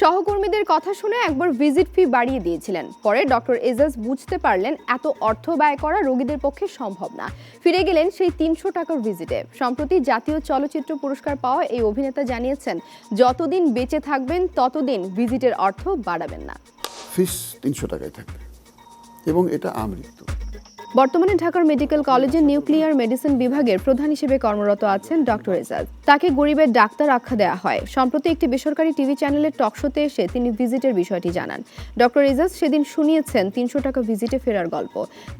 সহকর্মীদের কথা শুনে একবার ভিজিট ফি বাড়িয়ে দিয়েছিলেন। পরে ডক্টর এজাজ বুঝতে পারলেন, এত অর্থ ব্যয় করা রোগীদের পক্ষে সম্ভব না। ফিরে গেলেন সেই তিনশো টাকার ভিজিটে। সম্প্রতি জাতীয় চলচ্চিত্র পুরস্কার পাওয়া এই অভিনেতা জানিয়েছেন, যতদিন বেঁচে থাকবেন, ততদিন ভিজিটের অর্থ বাড়াবেন না। ফিস তিনশো টাকায় থাকবে। এবং এটা আমৃত্যু। বর্তমানে ঢাকার মেডিকেল কলেজের নিউক্লিয়ার মেডিসিন বিভাগের প্রধান হিসেবে কর্মরত আছেন ডক্টর এজাজ তাকে গরিবের ডাক্তার আখ্যা দেওয়া হয়। সম্প্রতি একটি বেসরকারি টিভি চ্যানেলের টকশোতে এসে তিনি ভিজিটের বিষয়টি জানান। ডক্টর এজাজ সেদিন শুনিয়েছেন তিনশো টাকা ভিজিটে ফেরার গল্প।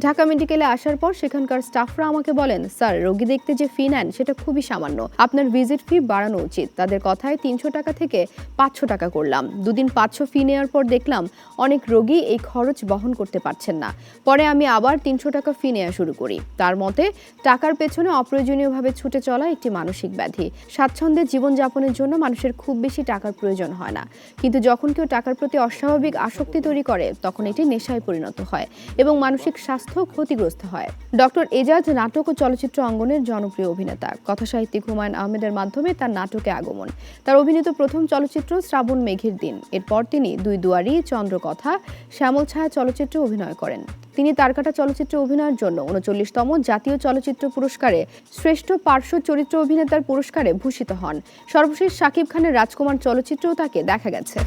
ঢাকা মেডিকেলে আসার পর সেখানকার স্টাফরা আমাকে বলেন, স্যার, রোগী দেখতে যে ফি নেন, সেটা খুবই সামান্য। আপনার ভিজিট ফি বাড়ানো উচিত। তাদের কথায় তিনশো টাকা থেকে পাঁচশো টাকা করলাম। দুদিন পাঁচশো ফি নেওয়ার পর দেখলাম, অনেক রোগী এই খরচ বহন করতে পারছেন না। পরে আমি আবার তিনশো টাকা ফি নেওয়া শুরু করি। তার মতে, টাকার পেছনে অপ্রয়োজনীয়ভাবে ছুটে চলা একটি মানসিক ব্যাধি। স্বাচ্ছন্দ্যে জীবনযাপনের জন্য মানুষের খুব বেশি টাকার প্রয়োজন হয় না। কিন্তু যখন কেউ টাকার প্রতি অস্বাভাবিক আসক্তি তৈরি করে, তখন এটি নেশায় পরিণত হয় এবং মানসিক স্বাস্থ্য ক্ষতিগ্রস্ত হয়। ডক্টর এজাজ নাটক ও চলচ্চিত্র অঙ্গনের জনপ্রিয় অভিনেতা। কথাসাহিত্যিক হুমায়ুন আহমেদের মাধ্যমে তার নাটকে আগমন। তার অভিনীত প্রথম চলচ্চিত্র শ্রাবণ মেঘের দিন। এরপর তিনি দুই দুয়ারি, চন্দ্রকথা, শ্যামল ছায়া চলচ্চিত্রে অভিনয় করেন। তিনি তারকাটা চলচ্চিত্রে অভিনয়ের জন্য উনচল্লিশতম জাতীয় চলচ্চিত্র পুরস্কারে শ্রেষ্ঠ পার্শ্ব চরিত্র অভিনেতার পুরস্কারে ভূষিত হন। সর্বশেষ শাকিব খানের রাজকুমার চলচ্চিত্রেও তাকে দেখা গেছে।